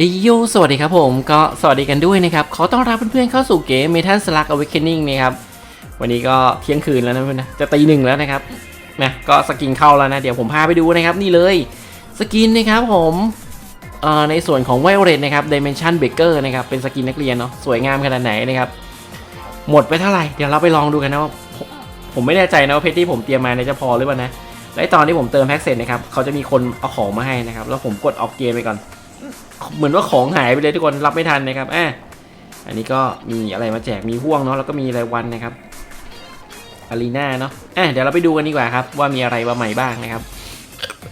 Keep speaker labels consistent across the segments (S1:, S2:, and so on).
S1: เอยโยสวัสดีครับผมก็สวัสดีกันด้วยนะครับ ขอต้อนรับเพื่อนๆเข้าสู่เกม Metal Slug Awakening นะครับ วันนี้ก็เที่ยงคืนแล้วนะเพื่อนนะจะตีหนึ่งแล้วนะครับนะก็สกินเข้าแล้วนะ เดี๋ยวผมพาไปดูนะครับ นี่เลยสกินนะครับผมเอ่อในส่วนของ Violet นะครับ Dimension Breaker นะครับ เป็นสกินนักเรียนเนาะสวยงามขนาดไหนนะครับ หมดไปเท่าไหร่ เดี๋ยวเราไปลองดูกันนะว่าผมผมไม่แน่ใจนะว่าเพชรที่ผมเตรียมมาเนี่ยจะพอหรือเปล่านะและตอนที่ผมเติมแพ็กเสร็จนะครับเขาจะมีคนเอาของมาให้นะครับแล้วผมกดออกเกมไปก่อน เหมือนว่าของหายไปเลยทุกคนรับไม่ทันนะครับอะอันนี้ก็มีอะไรมาแจกมีห่วงเนาะแล้วก็มีรายวันนะครับอารีนาเนาะอะเดี๋ยวเราไปดูกันดีกว่าครับ ว่ามีอะไรมาใหม่บ้างนะครับ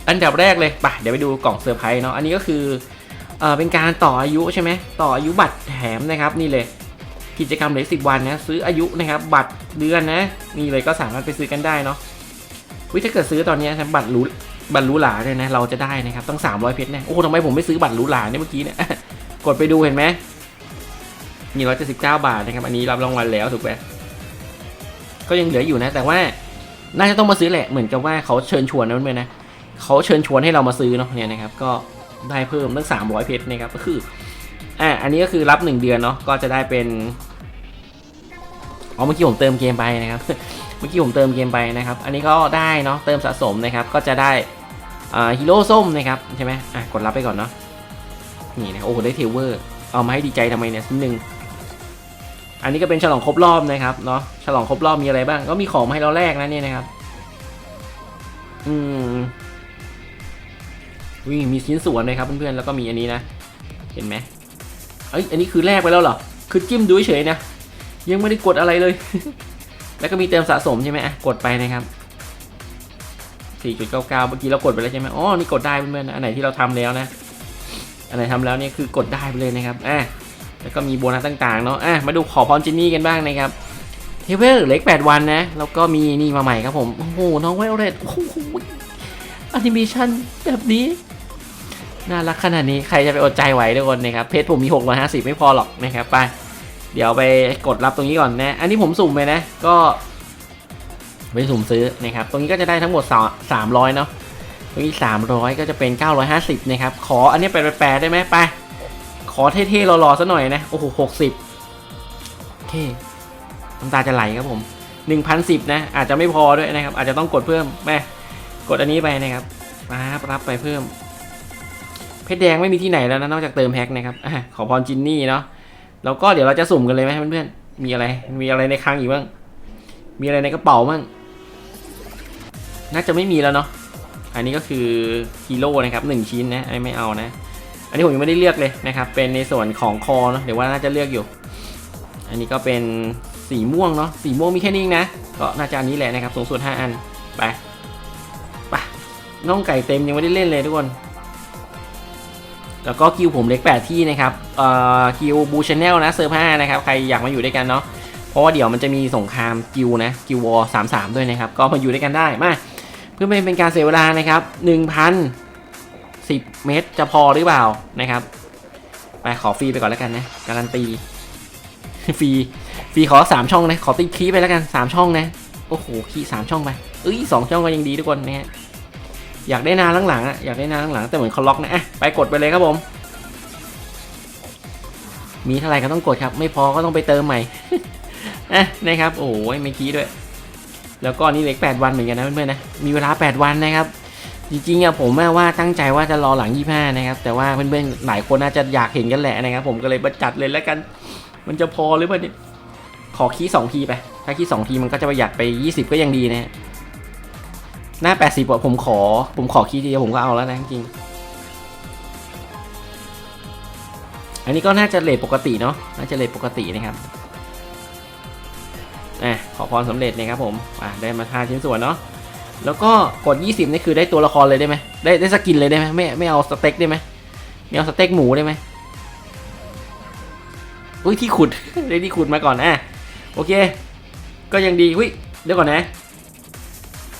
S1: อันดับแรกเลยไปเดี๋ยวไปดูกล่องเซอร์ไพรส์เนาะอันนี้ก็คือเอ่อเป็นการต่ออายุใช่ไหมต่ออายุบัตรแถมนะครับนี่เลย กิจกรรมเหลือสิบวันนะซื้ออายุนะครับ บัตรเดือนนะนี่เลยก็สามารถไปซื้อกันได้เนาะวิถ้าเกิดซื้อตอนนี้นะบัตรหรู บัตรหรูหราเนี่ยนะเราจะได้นะครับต้อง300เพชรเนี่ยโอ้ทำไมผมไม่ซื้อบัตรหรูหราเนี่ยเมื่อกี้เนี่ยกดไปดูเห็นไหมมีร้อยเจ็ดสิบเก้าบาทนะครับอันนี้รับรางวัลแล้วถูกไหมก็ยังเหลืออยู่นะ แต่ว่าน่าจะต้องมาซื้อแหละเหมือนกับว่าเขาเชิญชวนนะเพื่อนๆนะเขาเชิญชวนให้เรามาซื้อเนาะเนี่ยนะครับก็ได้เพิ่มตั้งสามร้อยเพชรนะครับก็คืออ่าอันนี้ก็คือรับหนึ่งเดือนเนาะก็จะได้เป็นอ๋อเมื่อกี้ผมเติมเกมไปนะครับ เมื่อกี้ผมเติมเกมไปนะครับ อันนี้ก็ได้เนาะเติมสะสมนะครับก็จะได้ ฮีโร่ส้มนะครับใช่ไหมอะกดรับไปก่อนเนาะนี่นะโอ้โหได้เทเวอร์เอามาให้ดีใจทำไมเนี่ยนิดนึงอันนี้ก็เป็นฉลองครบรอบนะครับเนาะฉลองครบรอบมีอะไรบ้าง ก็มีของมาให้เราแลกนะเนี่ยนะครับ อืมวิ่งมีชิ้นส่วนเลยครับเพื่อนๆแล้วก็มีอันนี้นะเห็นไหมเอ้ยอันนี้คือแลกไปแล้วเหรอคือจิ้มดูเฉยนะยังไม่ได้กดอะไรเลย แล้วก็มีเติมสะสมใช่ไหมอะกดไปนะครับ 4.99 เมื่อกี้เรากดไปแล้วใช่ไหมอ๋อ นี่กดได้เพื่อนๆอันไหนที่เราทำแล้วนะ อันไหนทำแล้วเนี่ยคือกดได้ไปเลยนะครับอะแล้วก็มีโบนัสต่างๆเนาะอะมาดูขอพรจินนี่กันบ้างนะครับเทเวลเล็ก 8 วันนะ แล้วก็มีนี่มาใหม่ครับผม โอ้โห น้องไวโอเลตโอ้โหแอนิเมชันแบบนี้ น่ารักขนาดนี้ใครจะไปอดใจไหวทุกคนนะครับเพจผมมี650 ไม่พอหรอกนะครับไป เดี๋ยวไปกดรับตรงนี้ก่อนนะ อันนี้ผมสุ่มไปนะ ก็ ไปสุ่มซื้อนะครับ ตรงนี้ก็จะได้ทั้งหมด 300 เนาะ ตรงนี้ 300 ก็จะเป็น 950 นะครับ ขออันนี้เป็นแปลได้ไหมไป ขอเท่ๆรอๆซะหน่อยนะ โอ้โห 60 โอเค น้ำตาจะไหลครับผม 1,010 นะ อาจจะไม่พอด้วยนะครับ อาจจะต้องกดเพิ่มแม่กดอันนี้ไปนะครับรับรับไปเพิ่ม เพชรแดงไม่มีที่ไหนแล้วนะ นอกจากเติมแพ็คนะครับอขอพรจินนี่เนาะ แล้วก็เดี๋ยวเราจะสุ่มกันเลยไหมเพื่อนๆ มีอะไร มีอะไรในคลังอีกบ้างมีอะไรในกระเป๋าบ้าง น่าจะไม่มีแล้วเนาะอันนี้ก็คือฮีโร่นะครับหนึ่งชิ้นนะอันนี้ไม่เอานะ อันนี้ผมยังไม่ได้เลือกเลยนะครับ เป็นในส่วนของคอเนาะเดี๋ยวว่าน่าจะเลือกอยู่ อันนี้ก็เป็นสีม่วงเนาะสีม่วงมีแค่นี้เองนะ ก็น่าจะอันนี้แหละนะครับสูงสุด5อันไปไปน้องไก่เต็มยังไม่ได้เล่นเลยทุกคน แล้วก็คิวผมเล็ก 8 ที่นะครับเอ่อคิวบูชแนลนะเซอร์ผ้านะครับใครอยากมาอยู่ด้วยกันเนาะเพราะว่าเดี๋ยวมันจะมีสงครามกิวนะกิววอร์สามสามด้วยนะครับ ก็มาอยู่ด้วยกันได้มา เพื่อไม่เป็นการเสียเวลานะครับหนึ่งพันสิบเมตรจะพอหรือเปล่านะครับ ไปขอฟรีไปก่อนแล้วกันนะ การันตี ฟรี ฟรีขอสามช่องนะ ขอติดคีไปแล้วกันสามช่องนะ โอ้โห คีสามช่องไป เอ้ยสองช่องก็ยังดีทุกคนนะฮะ อยากได้นานหลังๆอะอยากได้นานหลังๆ แต่เหมือนเขาล็อกนะอะไปกดไปเลยครับผม มีเท่าไหร่ก็ต้องกดครับ ไม่พอก็ต้องไปเติมใหม่อะนะครับ โอ้ยไม่คีด้วย แล้วก็นี่เหล็ก8วันเหมือนกันนะเพื่อนๆนะมีเวลา 8 วันนะครับจริงๆอะผมแม่ว่าตั้งใจว่าจะรอหลัง 25 นะครับ แต่ว่าเพื่อนๆหลายคนน่าจะอยากเห็นกันแหละนะครับ ผมก็เลยประจัดเลยแล้วกัน มันจะพอหรือเปล่าเนี่ยขอคีย์2ทีไป ถ้าคีย์2ทีมันก็จะประหยัดไป 20 ก็ยังดีนะหน้า 80อะผมขอ ผมขอคีทีเดียวผมก็เอาแล้วนะจริงอันนี้ก็น่าจะเลทปกติเนาะน่าจะเลทปกตินะครับ ขอพรสำเร็จนะครับผมอะได้มา5ชิ้นส่วนเนาะแล้วก็กด 20 นี่คือได้ตัวละครเลยได้ไหมได้ได้สกินเลยได้ไหมไม่ไม่เอาสเต็กได้ไหมไม่เอาสเต็กหมูได้ไหมอุ้ยที่ขุดได้ที่ขุดมาก่อนอะโอเค ก็ยังดีอุ้ยเดี๋ยวก่อนนะ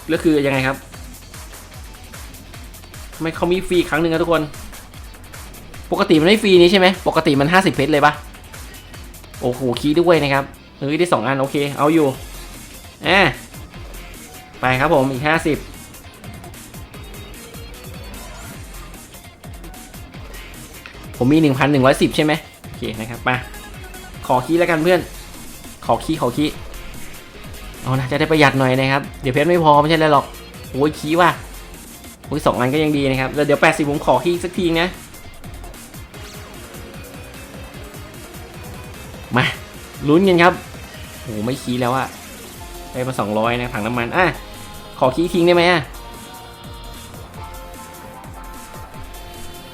S1: แล้วคือยังไงครับทำไมเขามีฟรีครั้งหนึ่งนะทุกคน ปกติมันไม่ฟรีนี้ใช่ไหมปกติมัน 50 เพชรเลยปะโอ้โหคีด้วยนะครับ เฮ้ยได้สองอัน โอเค เอาอยู่อะไปครับผม อีกห้าสิบผมมีหนึ่งพันหนึ่งร้อยสิบใช่ไหมโอเคนะครับมาขอคีแล้วกันเพื่อน ขอคีขอคีเอานะจะได้ประหยัดหน่อยนะครับ เดี๋ยวเพชรไม่พอไม่ใช่เลยหรอกโอ้ยคีว่ะโอ้ยสองอันก็ยังดีนะครับ แล้วเดี๋ยวแปดสิบผมขอคีสักทีนะ ลุ้นกันครับโอ้ไม่คีแล้วอะไปมาสองร้อยนะถังน้ำมันอะขอคีทิ้งได้ไหมอะ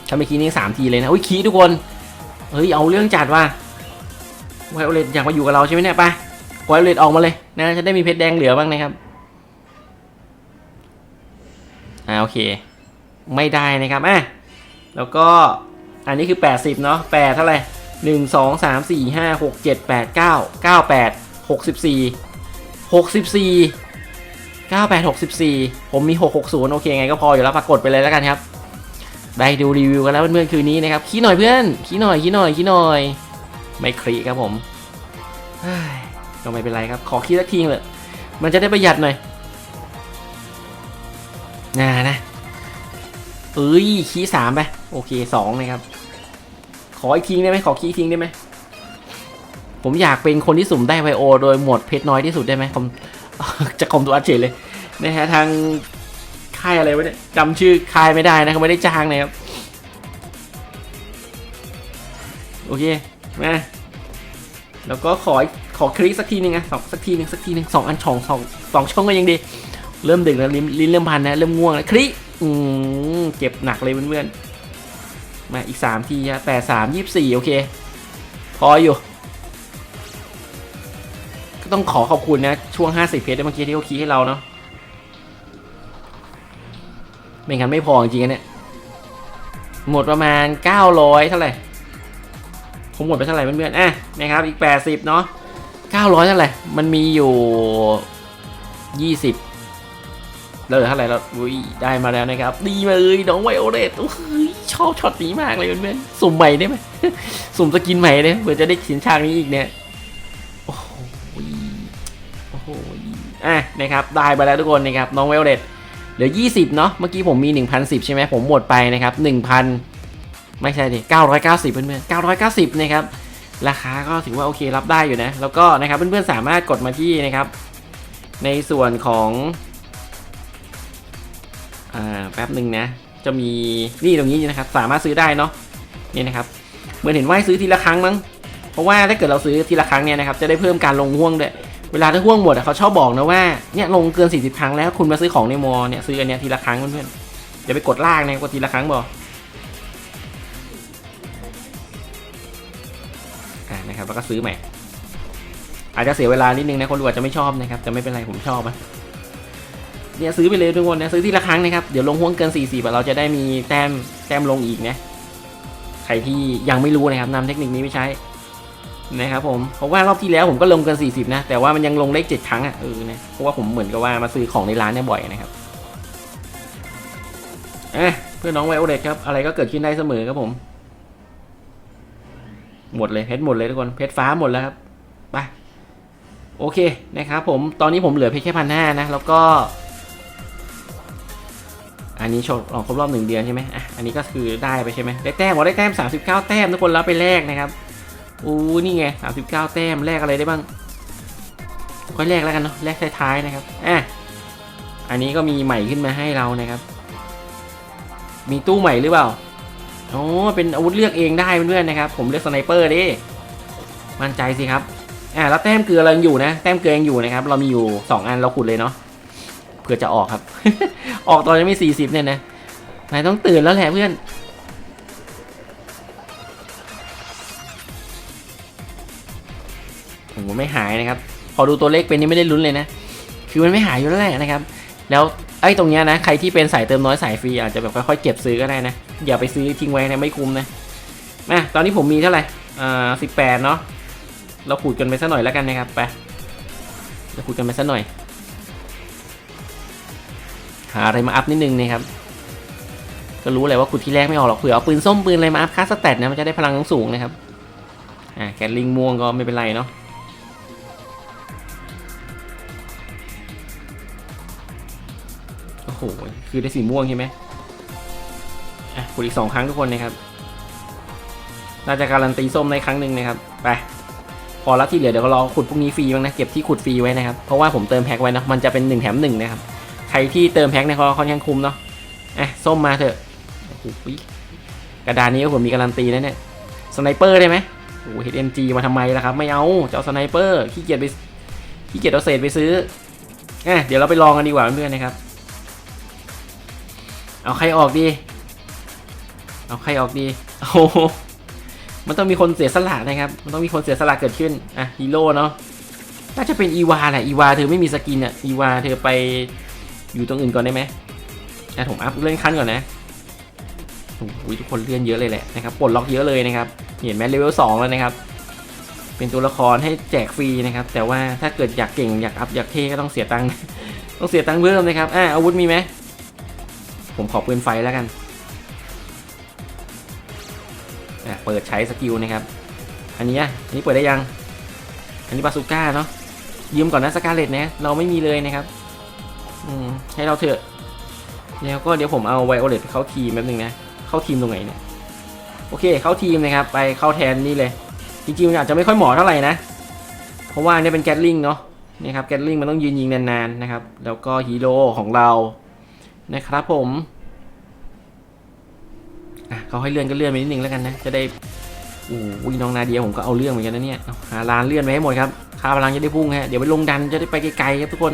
S1: ถ้าไม่คีนี่สามทีเลยนะอุ้ยคีทุกคนเฮ้ยเอาเรื่องจัดว่ะไวโอเลตอยากมาอยู่กับเราใช่ไหมเนี่ยไปไวโอเลตออกมาเลยนะจะได้มีเพชรแดงเหลือบ้างนะครับอ่าโอเค ไม่ได้นะครับอะแล้วก็อันนี้คือแปดสิบเนาะแปดเท่าไหร่ 1 2 3 4 5 6 7 8 9 9 8 64 64 98 64 ผมมี 660 โอเคไงก็พออยู่แล้วปรากฏไปเลยแล้วกันครับ ได้ดูรีวิวกันแล้วเพื่อนๆคืนนี้นะครับขี้หน่อยเพื่อนขี้หน่อยขี้หน่อยขี้หน่อย ไม่คลีครับผมก็ไม่เป็นไรครับ ขอขี้สักทีเลยมันจะได้ประหยัดหน่อยนะนะเอ้ยขี้สามไป โอเคสองเลยครับ ขออีกทิ้งได้ไหมขอขี้ทิ้งได้ไหมผมอยากเป็นคนที่สุ่มได้ไวโอ โดยหมดเพชรน้อยที่สุดได้ไหมผมจะคมตัวอัดเฉยเลยนะฮะทางค่ายอะไรวะเนี่ยจำชื่อค่ายไม่ได้นะเขาไม่ได้จ้างนะครับโอเคมาแล้วก็ขอขอคลิกสักทีหนึงอะสองสักทีหนึงสักทีหนึงสองอันช่องสองสองช่องก็ยังดี เริ่มดึกแล้วลิ้นลิ้นเริ่มพันนะเริ่มง่วงแล้วคลิกอืมเจ็บหนักเลยเพื่อนๆ มาอีกสามทีอะแปดสามยี่สี่โอเค พออยู่ ก็ต้องขอขอบคุณนะ ช่วง50เพจเมื่อกี้ที่เขาคีย์ให้เราเนาะไม่งั้นไม่พอจริงๆเนี่ยหมดประมาณ 900 เท่าไหร่ผมหมดไปเท่าไหร่เพื่อนๆอะนะครับอีก 80 เนาะ900 เท่าไหร่ มันมีอยู่ 20 แล้วเหลือเท่าไหร่แล้วอุ้ยได้มาแล้วนะครับ ดีมาเลยน้องไวโอเลตโอ้ยชอบช็อตนี้มากเลยเพื่อนๆสุ่มใหม่ได้ไหมสุ่มสกินใหม่เนี่ยเผื่อจะได้สินฉากนี้อีกเนี่ยโอ้โหโอ้โหอะนะครับได้ไปแล้วทุกคนนะครับน้องเวลเลตเหลือ 20 เนาะเมื่อกี้ผมมี 1,010 ใช่ไหมผมหมดไปนะครับ 1,000 ไม่ใช่ดิ990 เพื่อนๆ990 นะครับ ราคาก็ถือว่าโอเครับได้อยู่นะ แล้วก็นะครับเพื่อนๆสามารถกดมาที่นะครับ ในส่วนของ อ่าแป๊บหนึ่งนะ จะมีนี่ตรงนี้นะครับ สามารถซื้อได้เนาะนี่นะครับเหมือนเห็นว่าซื้อทีละครั้งมั้งเพราะว่าถ้าเกิดเราซื้อทีละครั้งเนี่ยนะครับจะได้เพิ่มการลงห่วงด้วยเวลาถ้าห่วงหมดเขาชอบบอกนะว่าเนี่ยลงเกิน 40 ครั้งแล้วคุณมาซื้อของในมอเนี่ยซื้ออันเนี้ยทีละครั้งเพื่อนๆอย่าไปกดลากนะกดทีละครั้งบอกอ่านะครับแล้วก็ซื้อใหม่อาจจะเสียเวลานิดนึงนะคนดูอาจจะไม่ชอบนะครับแต่ไม่เป็นไรผมชอบอะ เนี่ยซื้อไปเลยทุกคนนะซื้อทีละครั้งนะครับเดี๋ยวลงห่วงเกิน 40อะเราจะได้มีแต้มแต้มลงอีกนะใครที่ยังไม่รู้นะครับนำเทคนิคนี้ไปใช้นะครับผมเพราะว่ารอบที่แล้วผมก็ลงเกิน 40 นะ แต่ว่ามันยังลงเลข7ครั้งอะเออนะเพราะว่าผมเหมือนกับว่ามาซื้อของในร้านเนี่ยบ่อยนะครับเอะเพื่อนน้องไวโอเลตครับอะไรก็เกิดขึ้นได้เสมอครับผม หมดเลยเพชรหมดเลยทุกคนเพชรฟ้าหมดแล้วครับไปโอเคนะครับผมตอนนี้ผมเหลือเพชรแค่พันห้านะแล้วก็ อันนี้โชว์ครบรอบหนึ่งเดือนใช่ไหมอะอันนี้ก็คือได้ไปใช่ไหมได้แต้มบอกได้แต้ม 39 แต้มทุกคนรับไปแลกนะครับอู้นี่ไง 39 แต้มแลกอะไรได้บ้างก็แลกแล้วกันเนาะแลกท้ายๆนะครับอะอันนี้ก็มีใหม่ขึ้นมาให้เรานะครับ มีตู้ใหม่หรือเปล่าอ๋อเป็นอาวุธเลือกเองได้เพื่อนๆนะครับ ผมเลือกสไนเปอร์ดิมั่นใจสิครับอะแล้วแต้มเกลือเรายังอยู่นะ แต้มเกลือยังอยู่นะครับ เรามีอยู่ 2 อันเราขุดเลยเนาะ เพื่อจะออกครับ ออกตอนยังไม่40เนี่ยนะนายต้องตื่นแล้วแหละเพื่อน โอ้โหไม่หายนะครับ พอดูตัวเลขเป็นนี่ไม่ได้ลุ้นเลยนะ คือมันไม่หายอยู่แล้วแหละนะครับ แล้วไอ้ตรงเนี้ยนะ ใครที่เป็นสายเติมน้อยสายฟรีอาจจะแบบค่อยๆเก็บซื้อก็ได้นะ อย่าไปซื้อทิ้งไว้นะไม่คุ้มนะมาตอนนี้ผมมีเท่าไหร่ อ่าสิบแปดเนาะ เราขูดกันไปสักหน่อยแล้วกันนะครับ ไป เราขูดกันไปสักหน่อย หาอะไรมาอัพนิดนึงนะครับ ก็รู้เลยว่าขุดที่แรกไม่ออกหรอกเผื่อเอาปืนส้มปืนอะไรมาอัพค่าสแตทนะมันจะได้พลังสูงนะครับ อ่าแกลิงม่วงก็ไม่เป็นไรเนาะโอ้โห คือได้สีม่วงใช่ไหมอะกดอีกสองครั้งทุกคนนะครับ น่าจะการันตีส้มในครั้งหนึ่งนะครับ ไปพอแล้วที่เหลือเดี๋ยวก็รอขุดพวกนี้ฟรีบ้างนะเก็บที่ขุดฟรีไว้นะครับ เพราะว่าผมเติมแพ็คไว้นะมันจะเป็น1แถม1นะครับ ใครที่เติมแพ็คเนี่ยเขาค่อนข้างคุ้มเนาะอะส้มมาเถอะโอ้โหกระดานนี้ก็ผมมีการันตีนะเนี่ยสไนเปอร์ได้ไหมโอ้โห HMG มาทำไมล่ะครับ ไม่เอาจะเอาสไนเปอร์ขี้เกียจไปขี้เกียจเอาเศษไปซื้ออะเดี๋ยวเราไปลองกันดีกว่าเพื่อนๆนะครับ เอาใครออกดี เอาใครออกดีโอ้โหมันต้องมีคนเสียสละนะครับ มันต้องมีคนเสียสละเกิดขึ้น อะฮีโร่เนาะ น่าจะเป็นอีวาแหละ อีวาเธอไม่มีสกินอะ อีวาเธอไป อยู่ตรงอื่นก่อนได้ไหมอะผมอัพเลื่อนขั้นก่อนนะโอ้โหทุกคนเลื่อนเยอะเลยแหละนะครับปลดล็อกเยอะเลยนะครับ เห็นไหมเลเวลสองแล้วนะครับ เป็นตัวละครให้แจกฟรีนะครับ แต่ว่าถ้าเกิดอยากเก่งอยากอัพอยากเท่ก็ต้องเสียตังค์ ต้องเสียตังค์เพิ่มนะครับ อะอาวุธมีไหม ผมขอปืนไฟแล้วกันอะเปิดใช้สกิลนะครับ อันนี้อะอันนี้เปิดได้ยัง อันนี้บาซูก้าเนาะยืมก่อนนะสกาเลตนะ เราไม่มีเลยนะครับ ให้เราเถอะ แล้วก็เดี๋ยวผมเอาไวโอเลตเข้าทีมแป๊บนึงนะ เข้าทีมตรงไหนเนี่ย โอเค เข้าทีมนะครับ ไปเข้าแทนนี่เลย จริงๆมันอาจจะไม่ค่อยเหมาะเท่าไหร่นะ เพราะว่าเนี่ยเป็นแกตลิงเนาะ นี่ครับแกตลิงมันต้องยืนยิงนานๆนะครับ แล้วก็ฮีโร่ของเรา นะครับผมเขาให้เลื่อนก็เลื่อนไปนิดนึงแล้วกันนะ จะได้โอ้ยน้องนาเดียผมก็เอาเรื่องเหมือนกันนะเนี่ยเอาหาร้านเลื่อนไปให้หมดครับค่าพลังจะได้พุ่งฮะ เดี๋ยวไปลงดันจะได้ไปไกลๆครับทุกคน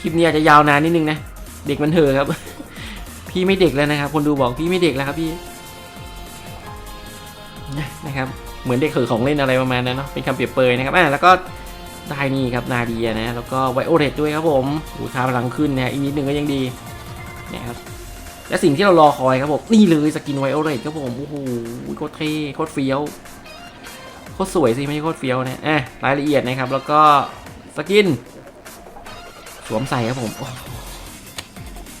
S1: คลิปนี้อาจจะยาวนานนิดนึงนะ เด็กมันเถอะครับ พี่ไม่เด็กแล้วนะครับ คนดูบอกพี่ไม่เด็กแล้วครับพี่นะครับ เหมือนเด็กเขอของเล่นอะไรประมาณนั้นเนาะ เป็นคำเปรียบเปยนะครับ อะแล้วก็ได้นี่ครับนาเดียนะ แล้วก็ไวโอเลตด้วยครับผมอูค่าพลังขึ้นนะฮะอีกนิดนึงก็ยังดีนะครับและสิ่งที่เรารอคอยครับผม นี่เลยสกินไวโอเลตครับผม โอ้โหโคตรเท่โคตรเฟี้ยวโคตรสวยสิไม่ใช่โคตรเฟี้ยวนะอะรายละเอียดนะครับ แล้วก็สกิน สวมใส่ครับผมอ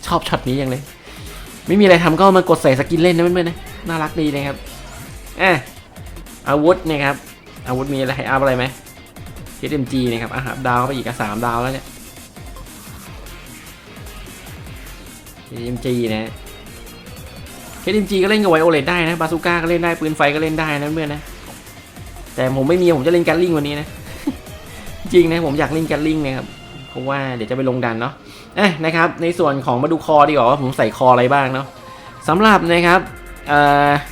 S1: ชอบช็อตนี้ยังเลย ไม่มีอะไรทำก็มากดใส่สกินเล่นนะเพื่อนๆนะน่ารักดีนะครับอะอาวุธนะครับอาวุธมีอะไรให้อัพอะไรไหม HMG นะครับอาหารดาวไปอีกสามดาวแล้วเนี่ย HMG นะ HMG ก็เล่นกับไวโอเลตได้นะบาซูก้าก็เล่นได้ปืนไฟก็เล่นได้นะเพื่อนนะแต่ผมไม่มีผมจะเล่นแกลลิงวันนี้นะ จริงนะผมอยากเล่นแกลลิงนะครับ ราะว่าเดี๋ยวจะไปลงดันเนาะเอ้นะครับในส่วนของมาดูคอดีกว่าว่าผมใส่คออะไรบ้างเนาะสำหรับนะครับ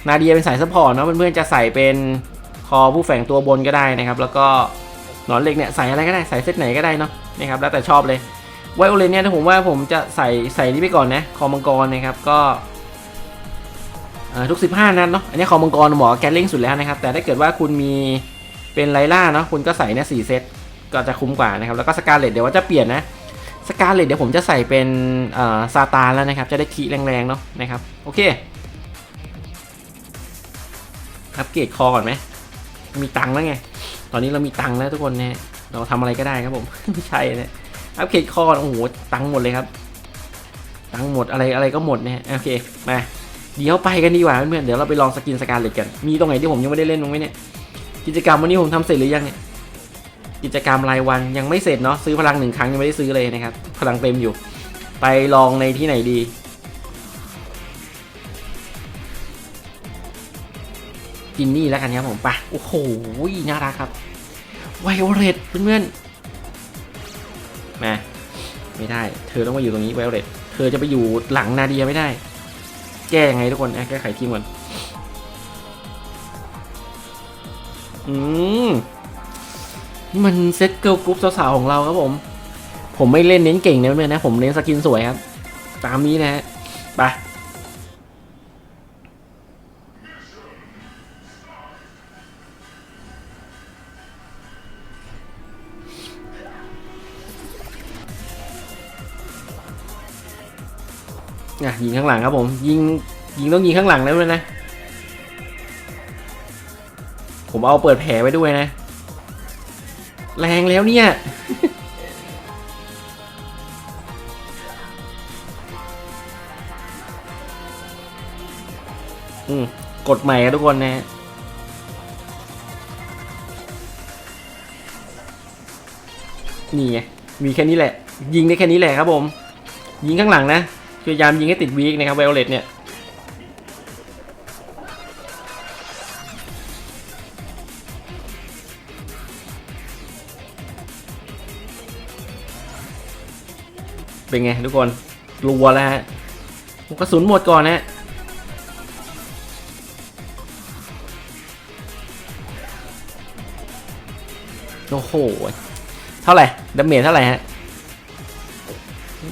S1: นาเดียเป็นสายซัพพอร์ตเนาะเพื่อนๆจะใส่เป็นคอผู้แฝงตัวบนก็ได้นะครับ แล้วก็หนอนเหล็กเนี่ยใส่อะไรก็ได้ใส่เซตไหนก็ได้เนาะนะครับแล้วแต่ชอบเลยไวโอเลนเนี่ยถ้าผมว่าผมจะใส่ใส่นี่ไปก่อนนะคอมังกรนะครับก็ทุก 15 นัดเนาะอันนี้คอมังกรหมาะกับแกลลิงสุดแล้วนะครับ แต่ถ้าเกิดว่าคุณมีเป็นไลล่าเนาะคุณก็ใส่เนี่ยสี่เซต ก็จะคุ้มกว่านะครับ แล้วก็สกาเลตเดี๋ยวว่าจะเปลี่ยนนะสกาเลตเดี๋ยวผมจะใส่เป็นซาตานแล้วนะครับ จะได้คีแรงๆเนาะนะครับ โอเคอัปเกรดคอก่อนไหม มีตังค์แล้วไง ตอนนี้เรามีตังค์แล้วทุกคนเนี่ยเราทำอะไรก็ได้ครับผม ไม่ใช่นะอัปเกรดคอโอ้โหตังค์หมดเลยครับ ตังค์หมดอะไรอะไรก็หมดเนี่ยโอเคมาเดี๋ยวไปกันดีกว่าเพื่อนเดี๋ยวเราไปลองสกินสการเลตกัน มีตรงไหนที่ผมยังไม่ได้เล่นบ้างไหมเนี่ย กิจกรรมวันนี้ผมทำเสร็จหรือยังเนี่ย กิจกรรมรายวันยังไม่เสร็จเนาะซื้อพลังหนึ่งครั้งยังไม่ได้ซื้อเลยนะครับ พลังเต็มอยู่ ไปลองในที่ไหนดี กินนี่แล้วกันครับผมไปโอ้โหน่ารักครับไวโอเลตเพื่อนๆมาไม่ได้ เธอต้องมาอยู่ตรงนี้ไวโอเลตเธอจะไปอยู่หลังนาเดียไม่ได้ แก้ยังไงทุกคนแก้ไขทีมก่อนอืม มันเซ็ตเกิร์ลกรุ๊ปสาวๆของเราครับผม ผมไม่เล่นเน้นเก่งนะเพื่อนนะ ผมเน้นสกินสวยครับ ตามนี้นะฮะ ไป อะ ยิงข้างหลังครับผม ยิง ยิงต้องยิงข้างหลังแล้วด้วยนะ ผมเอาเปิดแผลไว้ด้วยนะ แรงแล้วเนี่ย อืม กดใหม่ครับทุกคนนะ นี่ไง มีแค่นี้แหละ ยิงได้แค่นี้แหละครับผม ยิงข้างหลังนะพยายามยิงให้ติดวีคนะครับไวโอเลตเนี่ย เป็นไงทุกคนกลัวแล้วฮะกระสุนหมดก่อนนะโอ้โห เท่าไหร่ดาเมจเท่าไหร่ฮะ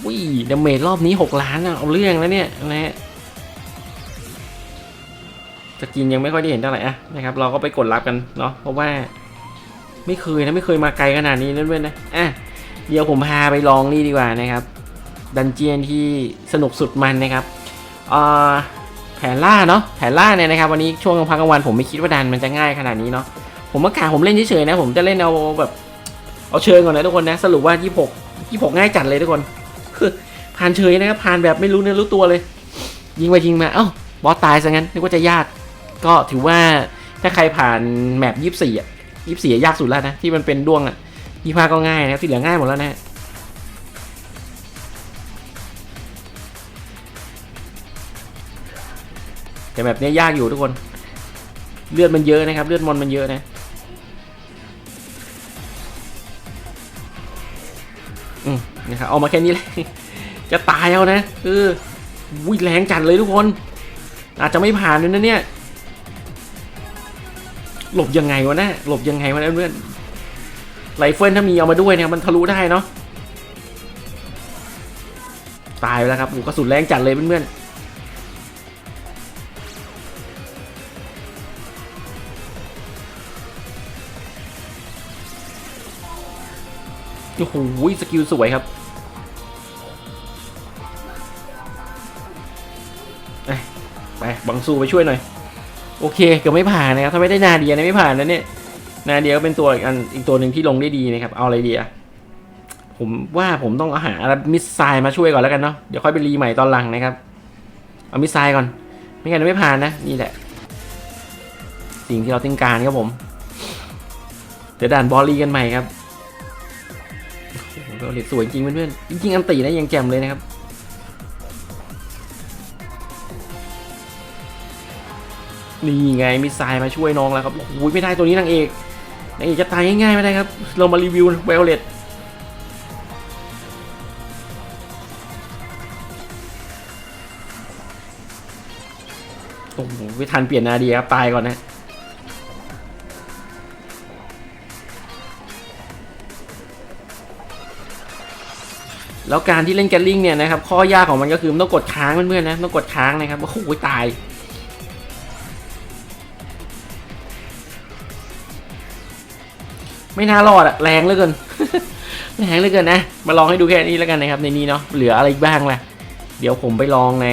S1: วิดาเมจรอบนี้6ล้านอะเอาเรื่องแล้วเนี่ยนะฮะสกินยังไม่ค่อยได้เห็นเท่าไหร่อะนะครับ เราก็ไปกดรับกันเนาะเพราะว่า ไม่เคยนะไม่เคยมาไกลขนาดนี้นั่นเว้ยนะอะเดี๋ยวผมพาไปลองนี่ดีกว่านะครับ ดันเจียนที่สนุกสุดมันนะครับแผนล่าเนาะแผนล่าเนี่ยนะครับวันนี้ช่วงพักกลางวันผมไม่คิดว่าดันมันจะง่ายขนาดนี้เนาะผมว่ากาผมเล่นเฉยๆนะ ผมจะเล่นเอาแบบเอาเชิงก่อนนะทุกคนนะสรุปว่า 26 26 ง่ายจัดเลยทุกคนคือผ่านเฉยนะครับผ่านแบบไม่รู้เนื้อรู้ตัวเลย ยิงไปยิงมาเอ้าบอสตายซะงั้นนึกว่าจะยาก ก็ถือว่าถ้าใครผ่านแมป24อะ24อะยากสุดแล้วนะที่มันเป็นดวงอะยี่ห้าก็ง่ายนะที่เหลือง่ายหมดแล้วนะ แต่แบบนี้ยากอยู่ทุกคน เลือดมันเยอะนะครับ เลือดมอนมันเยอะนะอืมนะครับเอามาแค่นี้เลยจะตายเอานะเออวิแรงจัดเลยทุกคน อาจจะไม่ผ่านเลยนะเนี่ย หลบยังไงวะนะหลบยังไงวะนะเพื่อนไรเฟิลถ้ามีเอามาด้วยเนี่ยมันทะลุได้เนาะตายไปแล้วครับโอ้กระสุนแรงจัดเลยเพื่อนๆ โอ้โหสกิลสวยครับไปไปบังซูไปช่วยหน่อย โอเคเกือบไม่ผ่านนะครับถ้าไม่ได้นาเดียนะไม่ผ่านนะเนี่ยนาเดียก็เป็นตัวอีกอันอีกตัวหนึ่งที่ลงได้ดีนะครับเอาอะไรดีอะผมว่าผมต้องเอาหามิสไซล์มาช่วยก่อนแล้วกันเนาะเดี๋ยวค่อยไปรีใหม่ตอนหลังนะครับ เอามิสไซล์ก่อน ไม่งั้นไม่ผ่านนะนี่แหละ สิ่งที่เราต้องการครับผมเดี๋ยวด่านบอลลีกันใหม่ครับ โอเราเล็สวยจริงเพื่อนๆจริงๆอันตีนะยังแจ่มเลยนะครับนี่ไงมิสไซล์มาช่วยน้องแล้วครับโอ้ยไม่ได้ตัวนี้นางเอกนางเอกจะตายง่ายๆไม่ได้ครับ เรามารีวิวเวลเลตโอ้โหไม่ทันเปลี่ยนนาดีครับตายก่อนนะ แล้วการที่เล่นแกลลิงเนี่ยนะครับข้อยากของมันก็คือมันต้องกดค้างเพื่อนๆนะต้องกดค้างนะครับโอ้โหตายไม่น่ารอดอะแรงเหลือเกินแรงเหลือเกินนะ มาลองให้ดูแค่นี้แล้วกันนะครับ ในนี้เนาะเหลืออะไรอีกบ้างล่ะ เดี๋ยวผมไปลองใน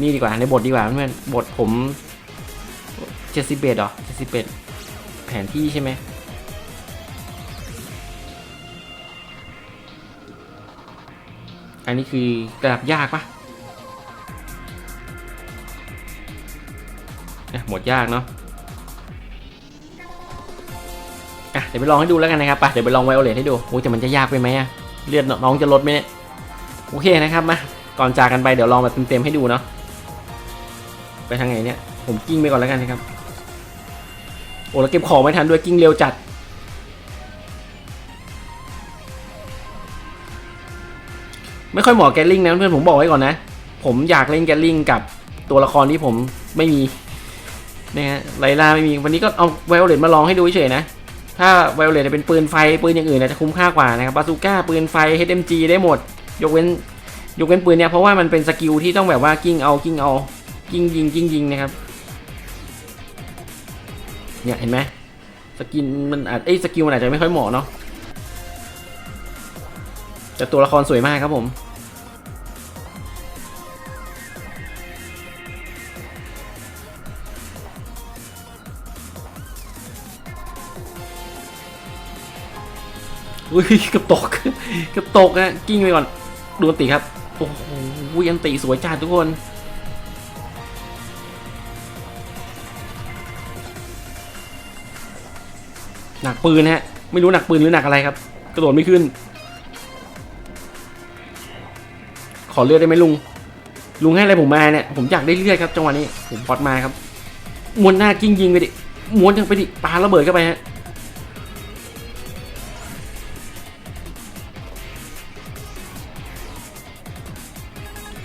S1: นี่ดีกว่าในบทดีกว่าเพื่อนบทผมเจ็ดสิบเอ็ดหรอเจ็ดสิบเอ็ดแผนที่ใช่ไหม อันนี้คือระดับยากปะหมดยากเนาะอะเดี๋ยวไปลองให้ดูแล้วกันนะครับไปเดี๋ยวไปลองไวโอเลตให้ดูโอ้ยแต่มันจะยากไปไหมอะเลือดน้องจะลดไหมเนี่ยโอเคนะครับมาก่อนจากกันไปเดี๋ยวลองแบบเต็มๆให้ดูเนาะไปทางไหนเนี่ยผมกิ้งไปก่อนแล้วกันนะครับโอ้แล้วเก็บของไม่ทันด้วยกิ้งเร็วจัด ไม่ค่อยเหมาะแกลลิงนะเพื่อนผมบอกไว้ก่อนนะ ผมอยากเล่นแกลลิงกับตัวละครที่ผมไม่มีนะฮะไลล่าไม่มีวันนี้ก็เอาไวโอเลตมาลองให้ดูเฉยๆนะ ถ้าไวโอเลตเป็นปืนไฟปืนอย่างอื่นจะคุ้มค่ากว่านะครับบาซูก้าปืนไฟ HMG ได้หมด ยกเว้นยกเว้นปืนเนี่ยเพราะว่ามันเป็นสกิลที่ต้องแบบว่ากิ้งเอากิ้งเอากิ้งยิงกิ้งยิงนะครับเนี่ยเห็นไหมสกินมันอาจเอ้สกิลมันอาจจะไม่ค่อยเหมาะเนาะแต่ตัวละครสวยมากครับผม อุ้ยกับตกกับตกนะกิ้งไปก่อนดูอันติครับ โอ้โหอันติสวยจัดทุกคนหนักปืนฮะ ไม่รู้หนักปืนหรือหนักอะไรครับ กระโดดไม่ขึ้น ขอเลือดได้ไหมลุง ลุงให้อะไรผมมาเนี่ย ผมอยากได้เลือดครับจังหวะนี้ ผมพอดมาครับ ม้วนหน้ากิ้งยิงไปดิ ม้วนยังไปดิปาระเบิดเข้าไปฮะ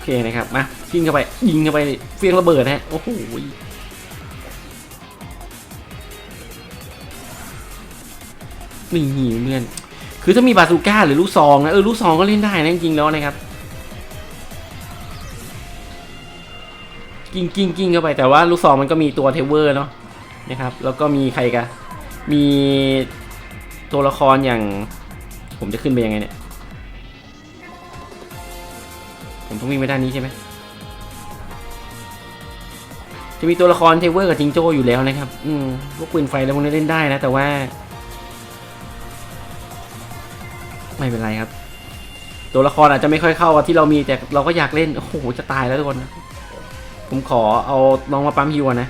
S1: เคนะครับมายิงเข้าไปยิงเข้าไปเฟียงระเบิดนะฮะโอ้โหนี่เพื่อนคือถ้ามีบาซูก้าหรือลูกซองนะเออลูกซองก็เล่นได้นะจริงแล้วนะครับกิ้งกิ้งกิ้งเข้าไปแต่ว่าลูกซองมันก็มีตัวเทเวอร์เนาะนะครับ แล้วก็มีใครกันมีตัวละครอย่าง ผมจะขึ้นไปยังไงเนี่ย ผมต้องวิ่งไปด้านนี้ใช่ไหมจะมีตัวละครเทเวอร์กับจิงโจ้อยู่แล้วนะครับ อืมพวกปืนไฟแล้วพวกนี้เล่นได้นะ แต่ว่า ไม่เป็นไรครับ ตัวละครอาจจะไม่ค่อยเข้ากับที่เรามีแต่เราก็อยากเล่น โอ้โห จะตายแล้วทุกคนนะ ผมขอเอาน้องมาปั๊มฮิวก่นนะ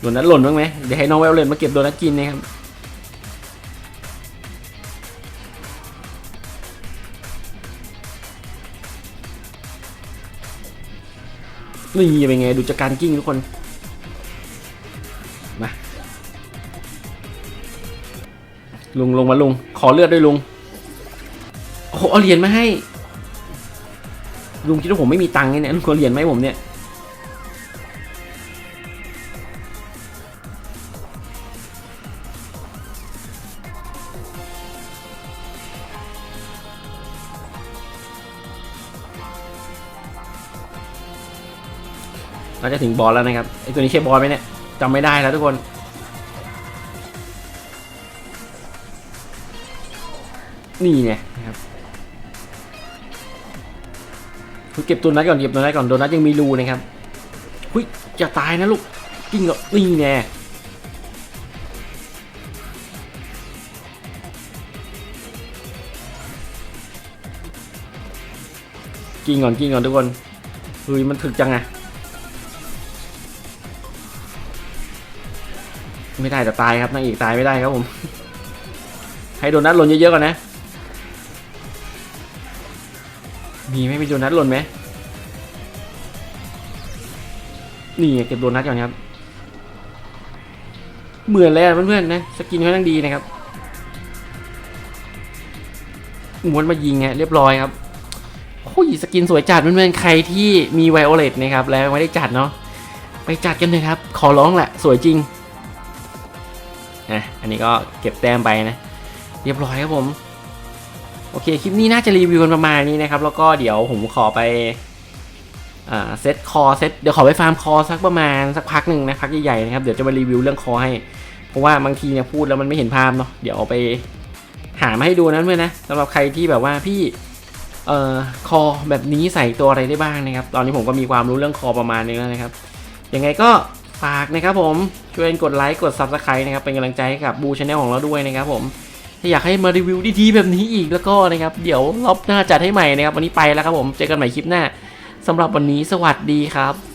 S1: โดนัทหล่นบ้างไหมเดี๋ยวให้น้องแววเลนมาเก็บโดนัทกินนะครับ นี่เป็นไงดูจากการกิ้งทุกคน มา ลุงลงมาลุง ขอเลือดด้วยลุง โอ้โหเอาเหรียญมาให้ ลุงคิดว่าผมไม่มีตังค์ไงเนี่ยลุงเอาเหรียญมาให้ผมเนี่ย เราจะถึงบอลแล้วนะครับไอตัวนี้ใช่บอลไหมเนี่ยจำไม่ได้แล้วทุกคนนี่ไงนะครับคุณเก็บตัวนั้นก่อนเก็บตัวนั้นก่อนโดนัทยังมีรูนะครับหุยจะตายนะลูกกิ้งก็นี่แน่กิ้งก่อนกิ้งก่อนทุกคนเฮ้ยมันถึกจังอะ ไม่ได้แต่ตายครับนางเอกตายไม่ได้ครับผม ให้โดนัทหล่นเยอะๆก่อนนะ มีไหมมีโดนัทหล่นไหมนี่เก็บโดนัทก่อนครับ เหมือนเลยอะเพื่อนๆนะสกินเขาตั้งดีนะครับม้วนมายิงไงเรียบร้อยครับโอ้ยสกินสวยจัดเพื่อนๆใครที่มีไวโอเลตนะครับแล้วไม่ได้จัดเนาะไปจัดกันเลยครับ ขอร้องแหละ สวยจริงันนี้ก็เก็บแต้มไปนะ เรียบร้อยครับผม โอเค คลิปนี้น่าจะรีวิวกันประมาณนี้นะครับ แล้วก็เดี๋ยวผมขอไปเซตคอเซตเดี๋ยวขอไปฟาร์มคอสักประมาณสักพักหนึ่งนะพักใหญ่ๆนะครับเดี๋ยวจะมารีวิวเรื่องคอให้ เพราะว่าบางทีเนี่ยพูดแล้วมันไม่เห็นภาพเนาะเดี๋ยวเอาไปหามาให้ดูนะเพื่อนนะสำหรับใครที่แบบว่าพี่เอ่อคอแบบนี้ใส่ตัวอะไรได้บ้างนะครับ ตอนนี้ผมก็มีความรู้เรื่องคอประมาณนึงแล้วนะครับยังไงก็ฝากนะครับผม ช่วยกดไลค์กด Subscribe นะครับเป็นกำลังใจให้กับบูชาแนลของเราด้วยนะครับผมถ้าอยากให้มารีวิวดีๆแบบนี้อีกแล้วก็นะครับ เดี๋ยวรอบหน้าจัดให้ใหม่นะครับ วันนี้ไปแล้วครับผม เจอกันใหม่คลิปหน้าสำหรับวันนี้สวัสดีครับ